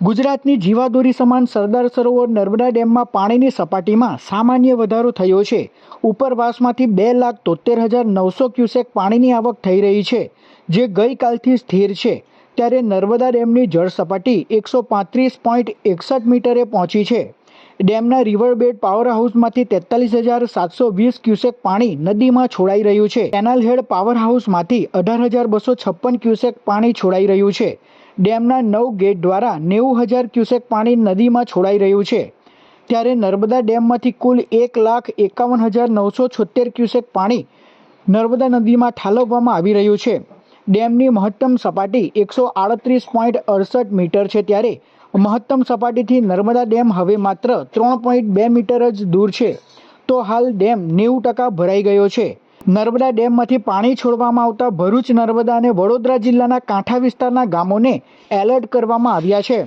ગુજરાતની જીવાદોરી સમાન સરદાર સરોવર નર્મદા ડેમમાં પાણીની સપાટીમાં સામાન્ય વધારો થયો છે. ઉપરવાસમાંથી બે લાખ તોતેર હજાર નવસો ક્યુસેક પાણીની આવક થઈ રહી છે, જે ગઈકાલથી સ્થિર છે. ત્યારે નર્મદા ડેમની જળ સપાટી એકસો પાંત્રીસ પોઈન્ટ એકસઠ મીટરે પહોંચી છે. ડેમના રિવરબેડ પાવર હાઉસમાંથી તેતાલીસ હજાર સાતસો વીસ ક્યુસેક પાણી નદીમાં છોડાઈ રહ્યું છે. કેનાલ હેડ પાવર હાઉસમાંથી અઢાર હજાર બસો છપ્પન ક્યુસેક પાણી છોડાઈ રહ્યું છે. ડેમના નવ ગેટ દ્વારા નેવું હજાર ક્યુસેક પાણી નદીમાં છોડાઈ રહ્યું છે. ત્યારે નર્મદા ડેમમાંથી કુલ એક લાખ એકાવન હજાર નવસો છોતેર ક્યુસેક પાણી નર્મદા નદીમાં ઠાલવવામાં આવી રહ્યું છે. ડેમની મહત્તમ સપાટી એકસો આડત્રીસ પોઈન્ટ અડસઠ મીટર છે. ત્યારે મહત્તમ સપાટીથી નર્મદા ડેમ હવે માત્ર ત્રણ પોઈન્ટ બે મીટર જ દૂર છે. તો હાલ ડેમ નેવું ટકા ભરાઈ ગયો છે. નર્મદા ડેમમાંથી પાણી છોડવામાં આવતા ભરૂચ, નર્મદા અને વડોદરા જિલ્લાના કાંઠા વિસ્તારના ગામોને એલર્ટ કરવામાં આવ્યા છે.